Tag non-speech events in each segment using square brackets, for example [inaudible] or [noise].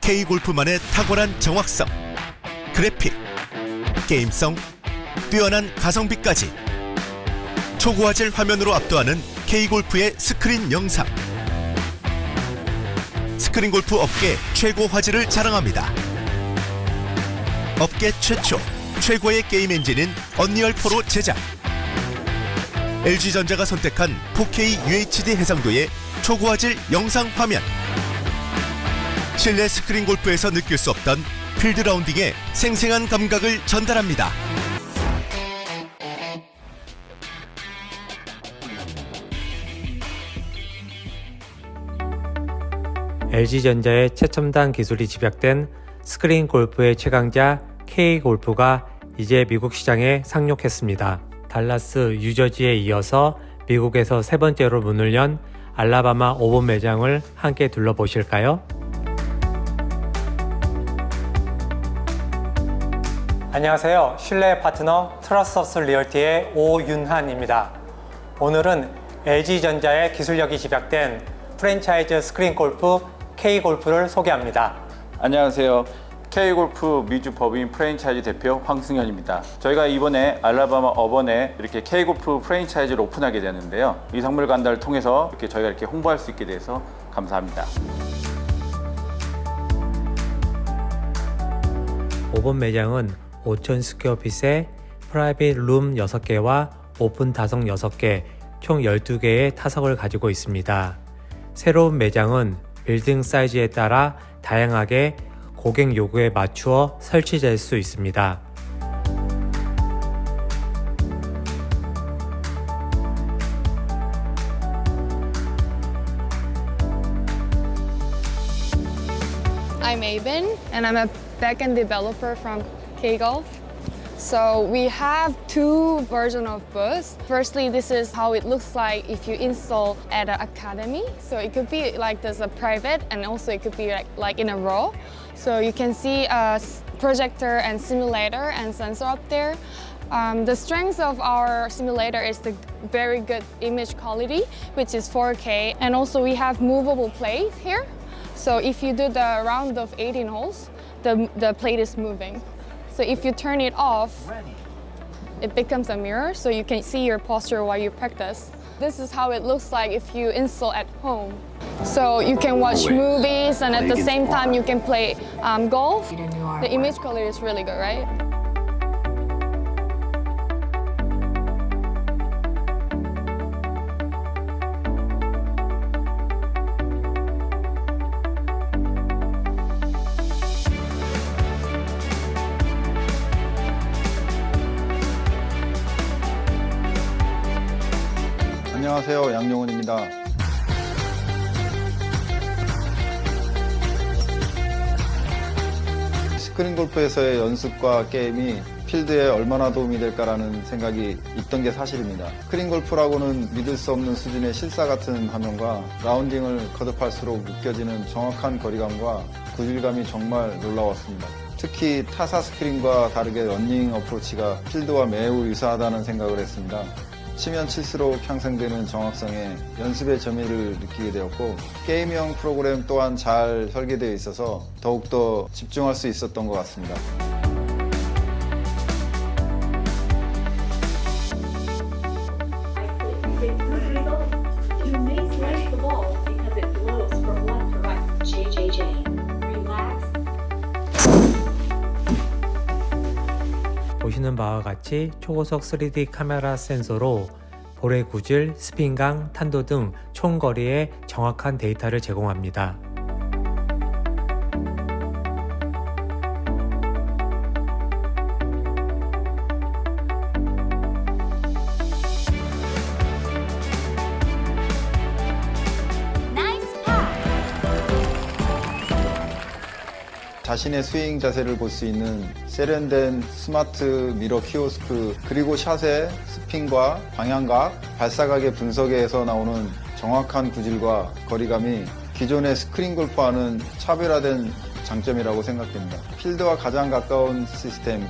K골프만의 탁월한 정확성, 그래픽, 게임성, 뛰어난 가성비까지 초고화질 화면으로 압도하는 K골프의 스크린 영상. 스크린 골프 업계 최고 화질을 자랑합니다. 업계 최초 최고의 게임 엔진인 언리얼 4로 제작. LG전자가 선택한 4K UHD 해상도의 초고화질 영상 화면. 실내 스크린 골프에서 느낄 수 없던 필드 라운딩의 생생한 감각을 전달합니다. LG전자의 최첨단 기술이 집약된 스크린 골프의 최강자 K골프가 이제 미국 시장에 상륙했습니다. 달라스, 유저지에 이어서 미국에서 세 번째로 문을 연 알라바마 5번 매장을 함께 둘러보실까요? 안녕하세요. 신뢰 파트너 트러스터스 리얼티의 오윤한입니다. 오늘은 LG전자의 기술력이 집약된 프랜차이즈 스크린 골프 K골프를 소개합니다. 안녕하세요. K골프 미주 법인 프랜차이즈 대표 황승현입니다. 저희가 이번에 알라바마 어번에 이렇게 K골프 프랜차이즈를 오픈하게 되었는데요. 이 선물 간다를 통해서 이렇게 저희가 이렇게 홍보할 수 있게 돼서 감사합니다. 5번 매장은 5천 스퀘어핏의 프라이빗 룸 6개와 오픈 타석 6개, 총 12개의 타석을 가지고 있습니다. 새로운 매장은 빌딩 사이즈에 따라 다양하게 고객 요구에 맞추어 설치될 수 있습니다. Kgolf. So we have two versions of bus. Firstly, this is how it looks like if you install at an academy. So it could be like there's a private, and also it could be like, like in a row. So you can see a projector and simulator and sensor up there. Um, the strength of our simulator is the very good image quality, which is 4K, and also we have movable plate here. So if you do the round of 18 holes, the, the plate is moving. So if you turn it off, it becomes a mirror so you can see your posture while you practice. This is how it looks like if you install at home. So you can watch movies and at the same time you can play um, golf. The image quality is really good, right? 안녕하세요. 양용훈입니다. 스크린 골프에서의 연습과 게임이 필드에 얼마나 도움이 될까라는 생각이 있던 게 사실입니다. 스크린 골프라고는 믿을 수 없는 수준의 실사 같은 화면과 라운딩을 거듭할수록 느껴지는 정확한 거리감과 구질감이 정말 놀라웠습니다. 특히 타사 스크린과 다르게 런닝 어프로치가 필드와 매우 유사하다는 생각을 했습니다. 치면 칠수록 향상되는 정확성에 연습의 재미를 느끼게 되었고 게임형 프로그램 또한 잘 설계되어 있어서 더욱더 집중할 수 있었던 것 같습니다. You may smash the ball 보시는 바와 같이 초고속 3D 카메라 센서로 볼의 구질, 스핀강, 탄도 등 총거리의 정확한 데이터를 제공합니다. 자신의 스윙 자세를 볼 수 있는 세련된 스마트 미러 키오스크 그리고 샷의 스핀과 방향각, 발사각의 분석에서 나오는 정확한 구질과 거리감이 기존의 스크린 골프와는 차별화된 장점이라고 생각됩니다. 필드와 가장 가까운 시스템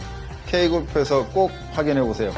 K골프에서 꼭 확인해 보세요.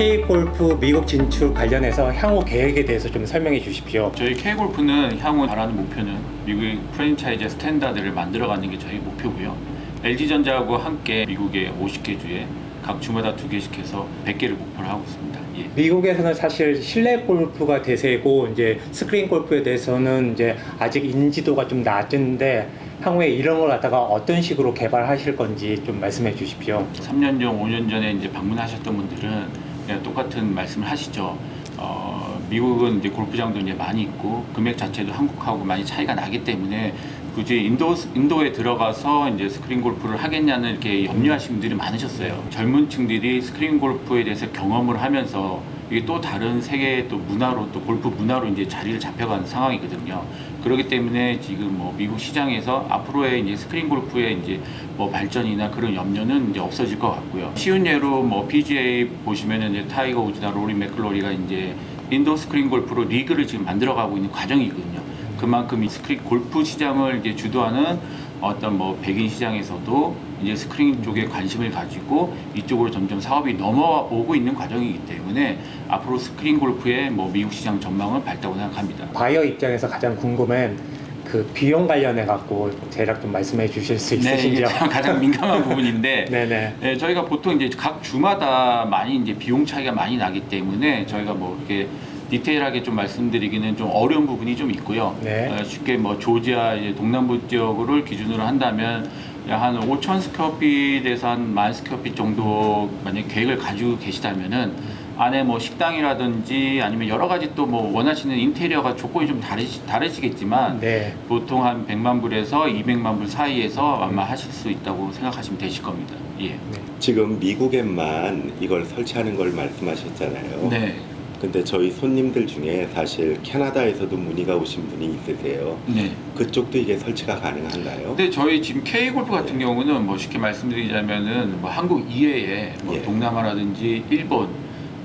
K 골프 미국 진출 관련해서 향후 계획에 대해서 좀 설명해 주십시오. 저희 K골프는 향후 바라는 목표는 미국의 프랜차이즈 스탠다드를 만들어가는 게 저희 목표고요. LG전자하고 함께 미국의 50개 주에 각 주마다 두 개씩 해서 100개를 목표로 하고 있습니다. 예. 미국에서는 사실 실내 골프가 대세고 이제 스크린 골프에 대해서는 이제 아직 인지도가 좀 낮은데 향후에 이런 걸 갖다가 어떤 식으로 개발하실 건지 좀 말씀해 주십시오. 3년 전, 5년 전에 이제 방문하셨던 분들은 똑같은 말씀을 하시죠. 어, 미국은 이제 골프장도 이제 많이 있고 금액 자체도 한국하고 많이 차이가 나기 때문에 굳이 인도 인도에 들어가서 이제 스크린 골프를 하겠냐는 이렇게 염려하시는 분들이 많으셨어요. 젊은 층들이 스크린 골프에 대해서 경험을 하면서 이게 또 다른 세계의 또 문화로 또 골프 문화로 이제 자리를 잡혀가는 상황이거든요. 그렇기 때문에 지금 뭐 미국 시장에서 앞으로의 이제 스크린 골프의 이제 뭐 발전이나 그런 염려는 이제 없어질 것 같고요. 쉬운 예로 뭐 PGA 보시면은 이제 타이거 우즈나 로리 맥클로리가 이제 인도 스크린 골프로 리그를 지금 만들어가고 있는 과정이거든요. 그만큼 이 스크린 골프 시장을 이제 주도하는 어떤 뭐 백인 시장에서도 이제 스크린 쪽에 관심을 가지고 이쪽으로 점점 사업이 넘어오고 있는 과정이기 때문에 앞으로 스크린 골프의 뭐 미국 시장 전망은 밝다고 생각합니다. 바이어 입장에서 가장 궁금한 그 비용 관련해 갖고 대략 좀 말씀해 주실 수 네, 있으신지요? 참 가장 민감한 [laughs] 부분인데 네네. 네, 저희가 보통 이제 각 주마다 많이 이제 비용 차이가 많이 나기 때문에 저희가 뭐 이렇게 디테일하게 좀 말씀드리기는 좀 어려운 부분이 좀 있고요. 네. 어, 쉽게 뭐 조지아 동남부 지역을 기준으로 한다면 약 한 5천 스퀘어핏에서 한 만 스퀘어핏 정도 만약 계획을 가지고 계시다면은 안에 뭐 식당이라든지 아니면 여러 가지 또 뭐 원하시는 인테리어가 조건이 좀 다르시, 다르시겠지만 네. 보통 한 100만 불에서 200만 불 사이에서 아마 하실 수 있다고 생각하시면 되실 겁니다. 예. 지금 미국에만 이걸 설치하는 걸 말씀하셨잖아요. 네. 근데 저희 손님들 중에 사실 캐나다에서도 문의가 오신 분이 있으세요. 네. 그쪽도 이게 설치가 가능한가요? 근데 저희 지금 K 골프 같은 경우는 뭐 쉽게 말씀드리자면은 뭐 한국 이외에 뭐 예. 동남아라든지 일본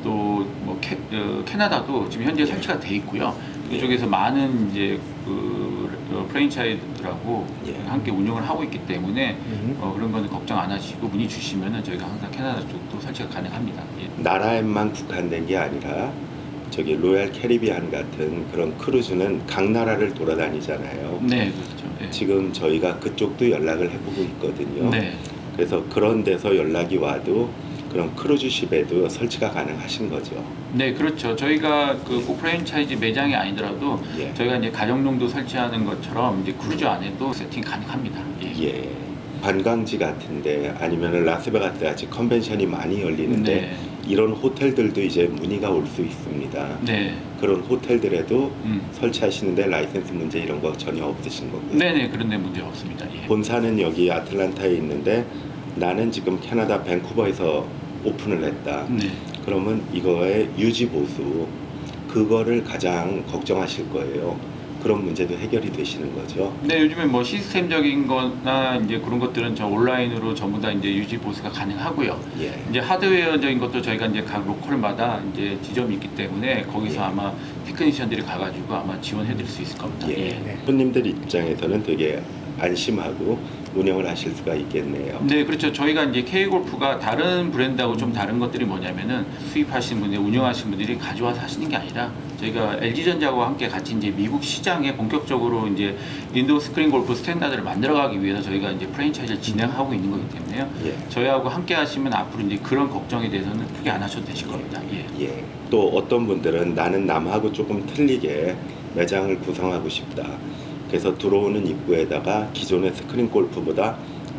또뭐 캐나다도 지금 현재 설치가 돼 있고요. 예. 그쪽에서 많은 이제 그 어, 프랜차이즈들하고 예. 함께 운영을 하고 있기 때문에 음. 어, 그런 거는 걱정 안 하시고 문의 주시면은 저희가 항상 캐나다 쪽도 설치가 가능합니다. 예. 나라에만 국한된 게 아니라 저기 로얄 캐리비안 같은 그런 크루즈는 각 나라를 돌아다니잖아요. 네, 그렇죠. 예. 지금 저희가 그쪽도 연락을 해보고 있거든요. 네. 그래서 그런 데서 연락이 와도 그런 크루즈십에도 설치가 가능하신 거죠. 네, 그렇죠. 저희가 그꼭 프랜차이즈 매장이 아니더라도 예. 저희가 이제 가정용도 설치하는 것처럼 이제 크루즈 안에도 세팅 가능합니다. 예. 예. 관광지 같은데 아니면 라스베가스 같이 컨벤션이 많이 열리는데 네. 이런 호텔들도 이제 문의가 올 수 있습니다. 네. 그런 호텔들에도 음. 설치하시는데 라이센스 문제 이런 거 전혀 없으신 거고요. 네네 그런데 문제 없습니다. 예. 본사는 여기 아틀란타에 있는데 나는 지금 캐나다 밴쿠버에서 오픈을 했다. 네. 그러면 이거의 유지 보수 그거를 가장 걱정하실 거예요. 그런 문제도 해결이 되시는 거죠. 네 요즘에 뭐 시스템적인 거나 이제 그런 것들은 저 온라인으로 전부 다 이제 유지 보수가 가능하고요. 예. 이제 하드웨어적인 것도 저희가 이제 각 로컬마다 이제 지점이 있기 때문에 거기서 예. 아마 테크니션들이 가가지고 아마 지원해 드릴 수 있을 겁니다. 예. 예. 네. 손님들 입장에서는 되게 안심하고 운영을 하실 수가 있겠네요. 네, 그렇죠. 저희가 이제 K 골프가 다른 브랜드하고 좀 다른 것들이 뭐냐면은 수입하시는 분들, 운영하시는 분들이 가져와서 하시는 게 아니라 저희가 LG전자와 함께 같이 이제 미국 시장에 본격적으로 이제 인도 스크린 골프 스탠다드를 만들어가기 위해서 저희가 이제 프랜차이즈를 진행하고 있는 거기 때문에요. 예. 저희하고 함께 하시면 앞으로 이제 그런 걱정에 대해서는 크게 안 하셔도 되실 겁니다. 예. 예. 또 어떤 분들은 나는 남하고 조금 틀리게 매장을 구성하고 싶다. 그래서 들어오는 입구에다가 기존의 스크린 골프보다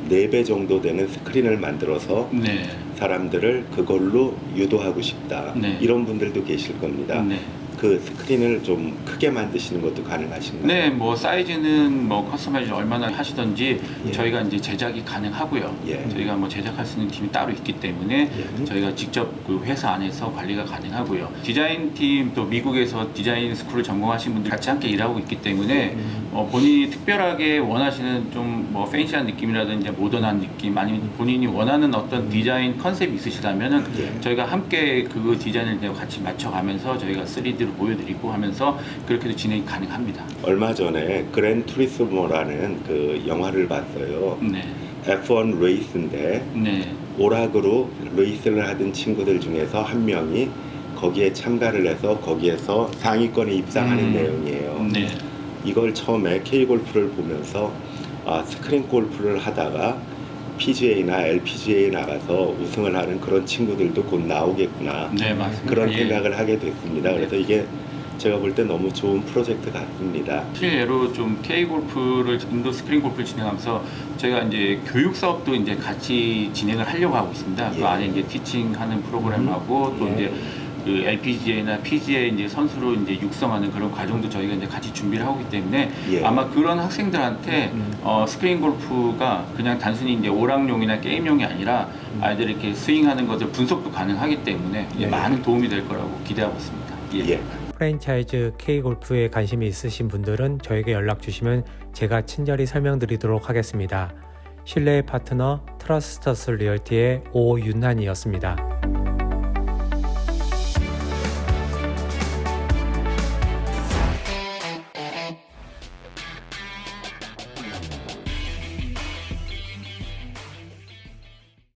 4배 정도 되는 스크린을 만들어서 네. 사람들을 그걸로 유도하고 싶다. 네. 이런 분들도 계실 겁니다. 네. 그 스크린을 좀 크게 만드시는 것도 가능하신가요? 네, 뭐 사이즈는 뭐 커스터마이즈 얼마나 하시던지 예. 저희가 이제 제작이 가능하고요. 예. 저희가 뭐 제작할 수 있는 팀이 따로 있기 때문에 예. 저희가 직접 그 회사 안에서 관리가 가능하고요. 디자인 팀 또 미국에서 디자인 스쿨을 전공하신 분들 같이 함께 일하고 있기 때문에 음. 어, 본인이 특별하게 원하시는 좀 뭐 팬시한 느낌이라든지 모던한 느낌 아니면 본인이 원하는 어떤 디자인 컨셉이 있으시다면은 예. 저희가 함께 그 디자인을 같이 맞춰가면서 저희가 3D로 보여드리고 하면서 그렇게도 진행이 가능합니다. 얼마 전에 그랜 투리스모라는 그 영화를 봤어요. 네. F1 레이스인데 네. 오락으로 레이스를 하던 친구들 중에서 한 명이 거기에 참가를 해서 거기에서 상위권에 입상하는 음. 내용이에요. 네. 이걸 처음에 K 골프를 보면서 아, 스크린 골프를 하다가 PGA나 LPGA에 나가서 우승을 하는 그런 친구들도 곧 나오겠구나. 네, 맞습니다. 그런 예. 생각을 하게 됐습니다. 그래서 이게 제가 볼 때 너무 좋은 프로젝트 같습니다. 실례로 좀 K 골프를 인도 스크린 골프를 진행하면서 저희가 이제 교육 사업도 이제 같이 진행을 하려고 하고 있습니다. 그 예. 안에 이제 티칭하는 프로그램하고 또 예. 이제 그 LPGA나 PGA 이제 선수로 이제 육성하는 그런 과정도 저희가 이제 같이 준비를 하고 있기 때문에 예. 아마 그런 학생들한테 어, 스크린 골프가 그냥 단순히 이제 오락용이나 게임용이 아니라 아이들이 이렇게 스윙하는 것을 분석도 가능하기 때문에 예. 많은 도움이 될 거라고 기대하고 있습니다. 예. 프랜차이즈 K골프에 관심이 있으신 분들은 저에게 연락 주시면 제가 친절히 설명드리도록 하겠습니다. 신뢰의 파트너 트러스터스 리얼티의 오윤환이었습니다.